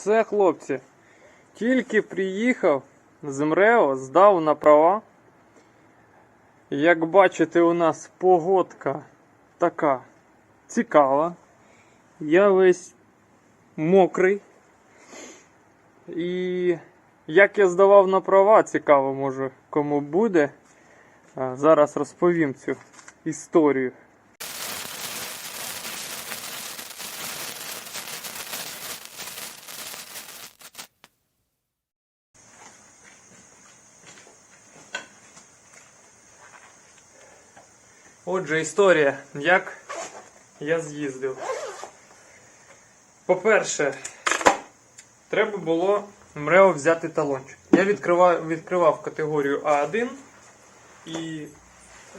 Все, хлопці. Тільки приїхав з МРЕО, здав на права. Як бачите, у нас погодка така цікава. Я весь мокрий. І як я здавав на права, цікаво, може кому буде. Зараз розповім цю історію. Отже, історія, як я з'їздив. По-перше, треба було МРЕО взяти талончик. Я відкривав, відкривав категорію А1 і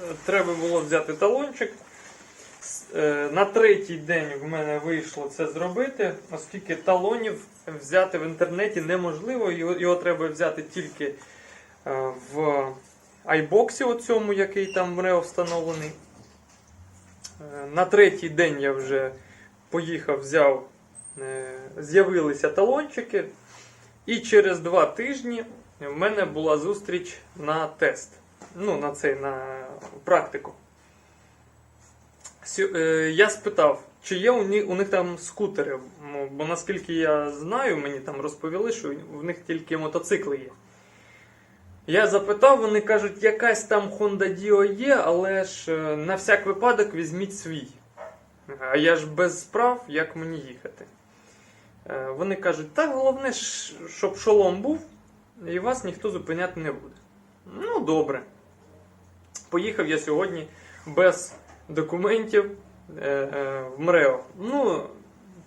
е, треба було взяти талончик. Е, На третій день в мене вийшло це зробити, оскільки талонів взяти в інтернеті неможливо, його, треба взяти тільки е, в айбоксі, оцьому, який там в МРЕО встановлений. Е, На третій день я вже поїхав, взяв, е, з'явилися талончики, і через два тижні в мене була зустріч на тест. Ну, на цей, на практику. Е, Я спитав, чи є у них, там скутери. Бо наскільки я знаю, мені там розповіли, що в них тільки мотоцикли є. Я запитав, вони кажуть, якась там Honda Dio є, але ж е, на всяк випадок візьміть свій. А я ж без справ, як мені їхати. Е, Вони кажуть, та головне, щоб шолом був, і вас ніхто зупиняти не буде. Ну, добре. Поїхав я сьогодні без документів е, в МРЕО. Ну,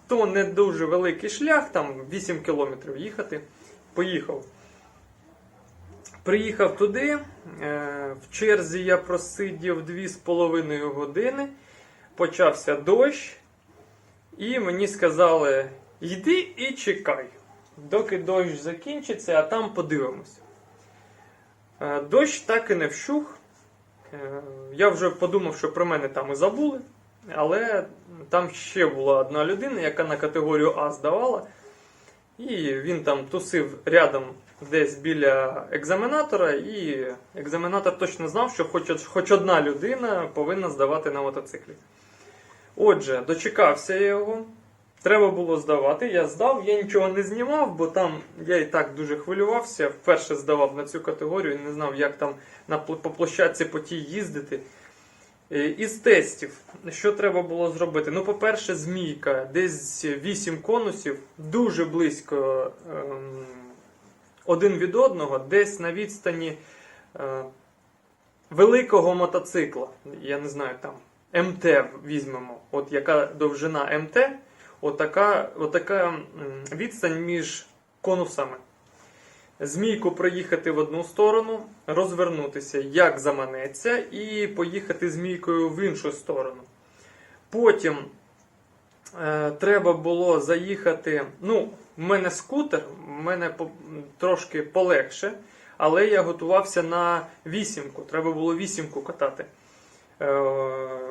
то не дуже великий шлях, там 8 кілометрів їхати. Поїхав. Приїхав туди, е, в черзі я просидів 2,5 години, почався дощ, і мені сказали: йди і чекай, доки дощ закінчиться, а там подивимось. Е, Дощ так і не вщух. Е, Я вже подумав, що про мене там і забули, але там ще була одна людина, яка на категорію А здавала. І він там тусив рядом десь біля екзаменатора, і екзаменатор точно знав, що хоч, хоч одна людина повинна здавати на мотоциклі. Отже, дочекався я його. Треба було здавати. Я здав, я нічого не знімав, бо там я і так дуже хвилювався. Вперше здавав на цю категорію, не знав, як там на, по площадці по тій їздити. Е, Із тестів, що треба було зробити? Ну, по-перше, змійка, десь 8 конусів, дуже близько ем, один від одного, десь на відстані е, великого мотоцикла. Я не знаю, там МТ візьмемо. От яка довжина МТ, отака, отака відстань між конусами. Змійку проїхати в одну сторону, розвернутися як заманеться, і поїхати змійкою в іншу сторону. Потім е, треба було заїхати. Ну, в мене скутер, в мене по- трошки полегше, але я готувався на вісімку. Треба було вісімку катати. Е,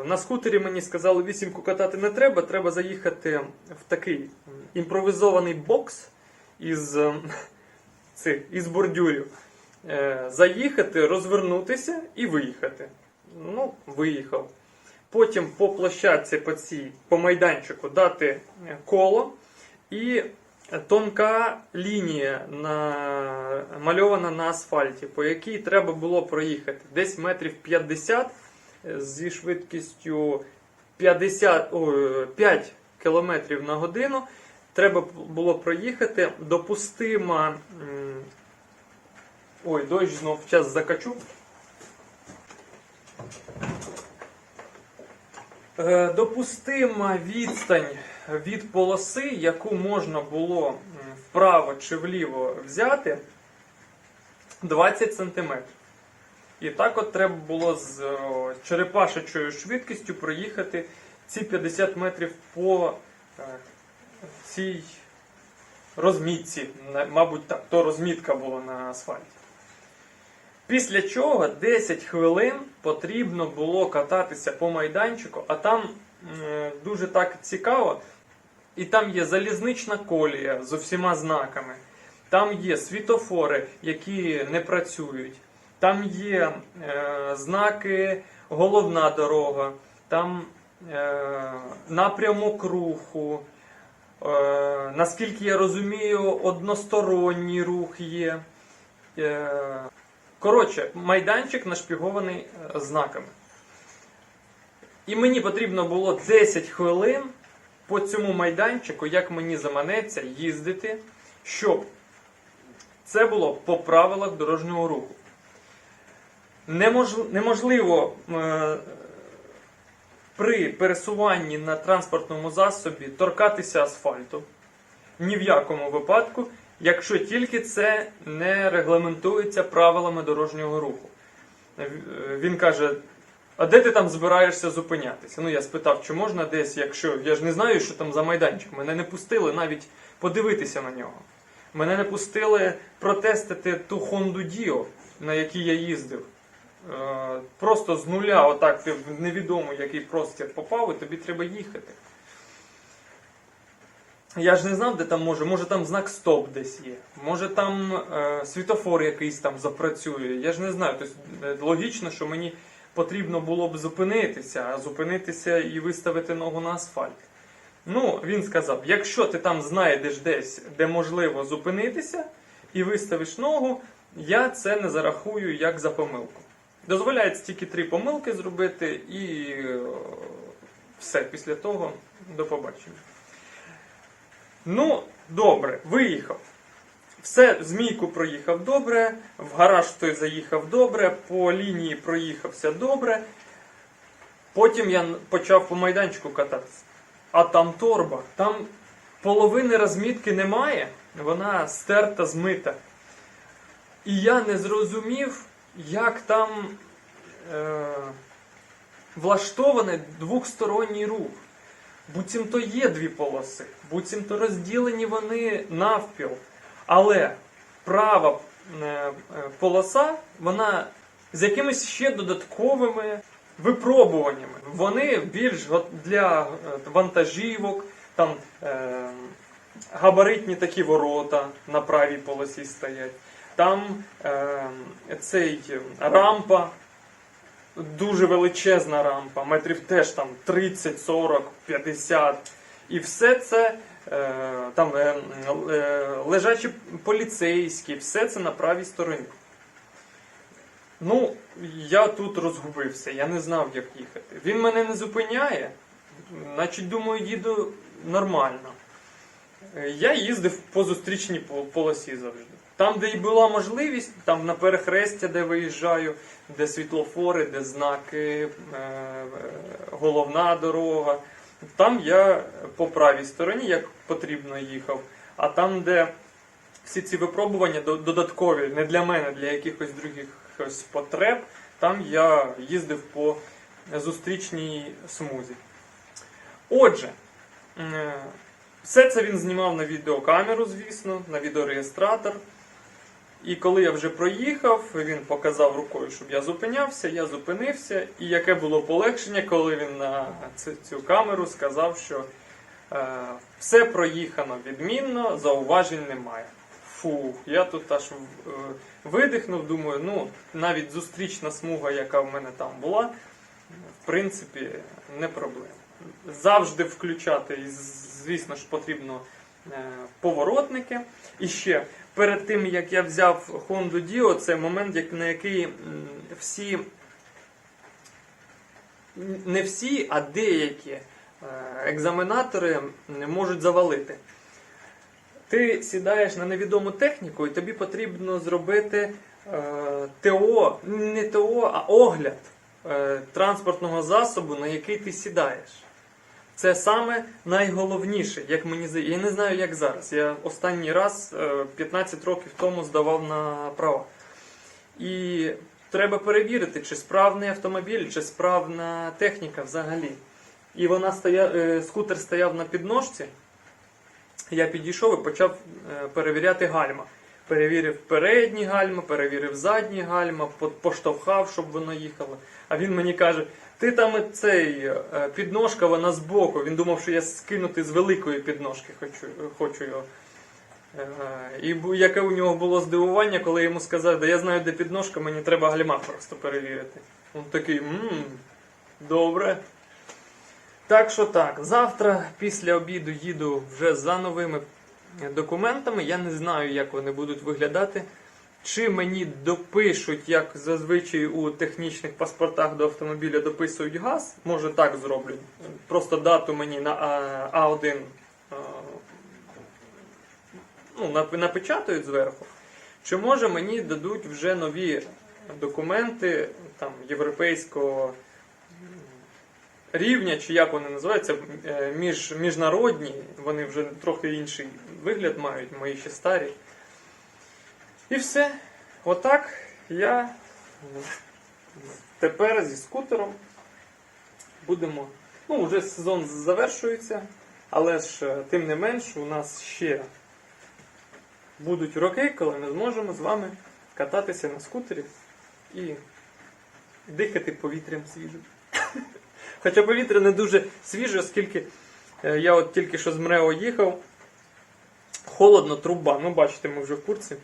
на скутері мені сказали, вісімку катати не треба, треба заїхати в такий імпровізований бокс із, ем, цих, із бордюрів. Е, заїхати, розвернутися і виїхати. Ну, виїхав. Потім по площадці, по цій, по майданчику дати е, коло і тонка лінія намальована на асфальті, по якій треба було проїхати десь метрів 50 зі швидкістю 50, о, 5 км на годину. Треба було проїхати допустима. Ой, дощ знов час закачу. Е, Допустима відстань від полоси, яку можна було вправо чи вліво взяти, 20 см. І так от треба було з о, черепашечою швидкістю проїхати ці 50 метрів по е, цій розмітці. Мабуть, так, то розмітка була на асфальті. Після чого 10 хвилин потрібно було кататися по майданчику, а там дуже так цікаво. і там є залізнична колія з усіма знаками. Там є світофори, які не працюють. Там є е, знаки головна дорога, там е, напрямок руху. Е, наскільки я розумію, односторонній рух є. Е, коротше, майданчик нашпігований е, знаками. І мені потрібно було 10 хвилин по цьому майданчику, як мені заманеться, їздити, щоб це було по правилах дорожнього руху. Немож- неможливо е, при пересуванні на транспортному засобі торкатися асфальту. Ні в якому випадку, якщо тільки це не регламентується правилами дорожнього руху. Він каже: а де ти там збираєшся зупинятися? Ну я спитав, чи можна десь, якщо я ж не знаю, що там за майданчик. Мене не пустили навіть подивитися на нього. Мене не пустили протестити ту Хонду Діо, на якій я їздив. Е, Просто з нуля, отак ти в невідомий який простір попав, і тобі треба їхати. Я ж не знав, де там може. Може там знак стоп десь є. Може там е, світофор якийсь там запрацює. Я ж не знаю. Тобто, е, логічно, що мені потрібно було б зупинитися, а зупинитися і виставити ногу на асфальт. Ну, він сказав: якщо ти там знайдеш десь, де можливо зупинитися, і виставиш ногу, я це не зарахую як за помилку. Дозволяється тільки три помилки зробити, і е, все, після того до побачення. Ну, добре, виїхав. Все, змійку проїхав добре, в гараж той заїхав добре, по лінії проїхався добре. Потім я почав по майданчику кататися. А там торба, там половини розмітки немає, вона стерта, змита. І я не зрозумів, як там е, влаштований двохсторонній рух. Буцімто є дві полоси, буцімто розділені вони навпіл. Але права е, е, полоса, вона з якимись ще додатковими випробуваннями. Вони більш для е, вантажівок, там габаритні такі ворота на правій полосі стоять. Там е, цей рампа, дуже величезна рампа, метрів теж там 30, 40, 50. І все це е, там е, е, лежачі поліцейські, все це на правій стороні. Ну, я тут розгубився, я не знав, як їхати. Він мене не зупиняє, значить, думаю, їду нормально. Я їздив по зустрічній полосі завжди. Там, де і була можливість, там на перехрестя, де виїжджаю, де світлофори, де знаки, е, е, головна дорога. Там я по правій стороні, як потрібно, їхав. А там, де всі ці випробування додаткові, не для мене, для якихось других потреб, там я їздив по зустрічній смузі. Отже, е, все це він знімав на відеокамеру, звісно, на відеореєстратор. І коли я вже проїхав, він показав рукою, щоб я зупинявся, я зупинився. І яке було полегшення, коли він на цю, камеру сказав, що е, все проїхано відмінно, зауважень немає. Фу, я тут аж е, видихнув, думаю, ну навіть зустрічна смуга, яка в мене там була, в принципі, не проблема. Завжди включати, звісно ж, потрібно е, поворотники. І ще перед тим як я взяв Honda Dio, це момент, на який всі, не всі, а деякі е, екзаменатори можуть завалити. Ти сідаєш на невідому техніку, і тобі потрібно зробити е, ТО, не ТО, а огляд е, транспортного засобу, на який ти сідаєш. Це саме найголовніше, як мені здається. Я не знаю, як зараз. Я останній раз е, 15 років тому здавав на права. І треба перевірити, чи справний автомобіль, чи справна техніка взагалі. І вона стоя... е, скутер стояв на підножці. Я підійшов і почав е, перевіряти гальма. Перевірив передні гальма, перевірив задні гальма, поштовхав, щоб воно їхало. А він мені каже: ти там цей е, підножка, вона збоку. Він думав, що я скинути з великої підножки хочу, хочу його. Е, І яке у нього було здивування, коли йому сказав, да я знаю, де підножка, мені треба гальма просто перевірити. Він такий, мм, добре. Так що так, завтра після обіду їду вже за новими документами. Я не знаю, як вони будуть виглядати. Чи мені допишуть, як зазвичай у технічних паспортах до автомобіля дописують газ, може так зроблю. Просто дату мені на А- А1 ну, напечатають зверху. Чи може мені дадуть вже нові документи там, європейського рівня, чи як вони називаються, е, між, міжнародні, вони вже трохи інший вигляд мають, мої ще старі. І все. Отак я тепер зі скутером будемо. Ну, вже сезон завершується, але ж е, тим не менш у нас ще будуть роки, коли ми зможемо з вами кататися на скутері і дихати повітрям свіжим. Хоча повітря не дуже свіже, оскільки е, я от тільки що з МРЕО їхав. Холодно, труба. Ну, бачите, ми вже в курсі.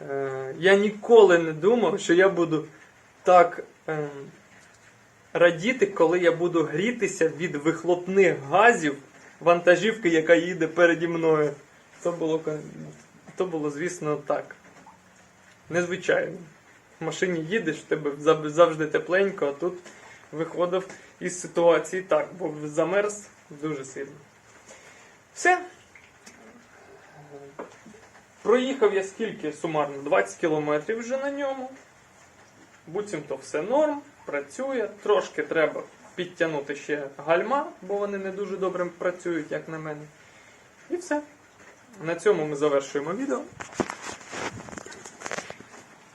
Е, Я ніколи не думав, що я буду так ем, радіти, коли я буду грітися від вихлопних газів вантажівки, яка їде переді мною. То було, то було звісно, так. Незвичайно. В машині їдеш, в тебе завжди тепленько, а тут виходив із ситуації так, бо замерз дуже сильно. Все. Проїхав я скільки сумарно? 20 кілометрів вже на ньому. Буцімто все норм, працює. Трошки треба підтягнути ще гальма, бо вони не дуже добре працюють, як на мене. І все. На цьому ми завершуємо відео.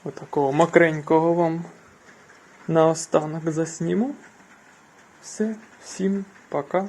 Отакого макренького вам наостанок засніму. Все, всім пока.